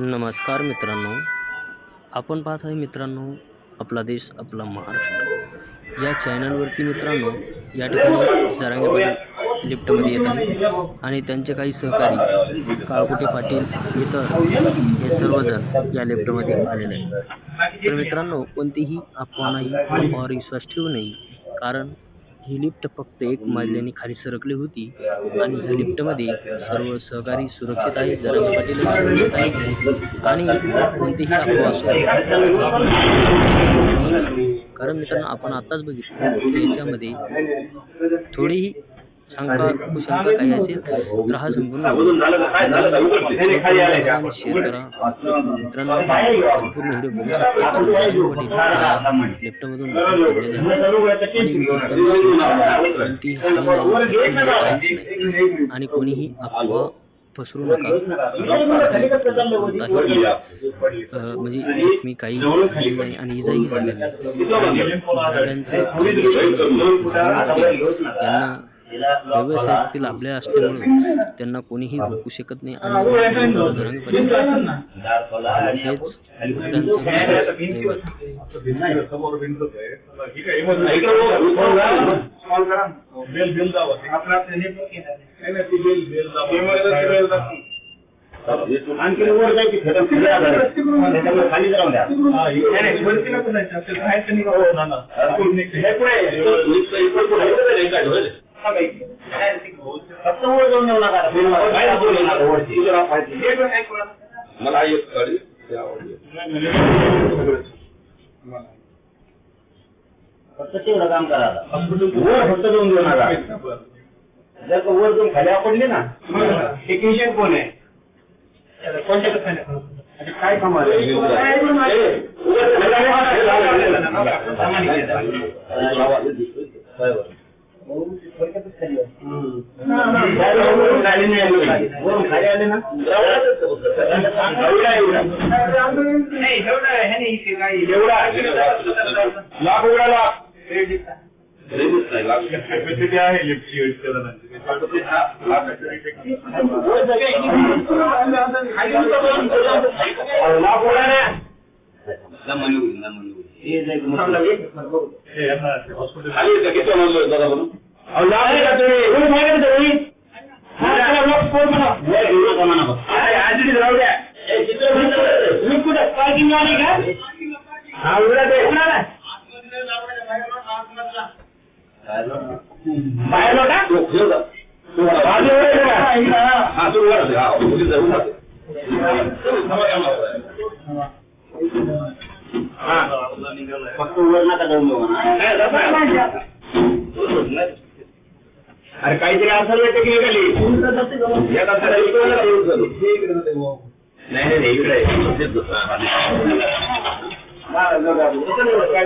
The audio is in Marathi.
नमस्कार मित्रांनो. आपण पाहत आहे मित्रांनो आपला देश आपला महाराष्ट्र. या चॅनलवरती मित्रांनो या ठिकाणी जरांगे पाटील लिफ्टमध्ये येत आहे आणि त्यांचे काही सहकारी काळकुटे पाटील इतर हे सर्वजण या लिफ्टमध्ये आलेले आहेत. तर मित्रांनो कोणतीही अफवा नाही अफवावर विश्वास ठेवू नये कारण ही लिफ्ट फक्त एक मजल्याने खाली सरकली होती आणि ह्या लिफ्टमध्ये सर्व सहकारी सुरक्षित आहेत जरांगे पाटील सुरक्षित आहेत आणि कोणतीही अफवा असो. कारण मित्रांनो आपण आत्ताच बघितलं की याच्यामध्ये थोडीही शंका कुशंका काही असेल. तर हा संपूर्ण मित्रांनो शेअर करा. मित्रांनो संपूर्ण व्हिडिओ बघू शकता. कारण लेफ्टमधून पडलेले आहेत आणि एकदम सुरक्षित आहे कोणतीही हानी नाही काहीच नाही. आणि कोणीही अफवा पसरू नका. म्हणजे जखमी काही झालेली नाही आणि इजाही झालेली नाही. यांना व्यवसायातील लाभले असल्यामुळं त्यांना कोणीही रोखू शकत नाही आणि हेच दैवत. आणखी वर जायची. त्याच्यामुळे खाली जाऊन द्या जाऊन येऊ नका बाहेर जाऊन येऊ नका वरती मला एक गाडी ती आवडली फक्त तेवढं काम करा आता. वर फक्त जाऊन देऊ नका जर का वर जाऊन खाली आपडली ना टेक्निशियन कोण आहे कोणत्या काय कमाल खाली لا نقول لما نقول إيه زي المثل إيه يا ابني اصل حضرتك انت ولا ضربنا الله उघडा ते. हा. फक्त उघड नका जाऊन देऊ म्हणा. अरे काहीतरी असेल ना टेक्निकली या तासाला इकडे नका येऊ चालू. नाही नाही नाही, इकडे आहे. तेच होतं. हा, हा, बघा. कसं नाही होत, काय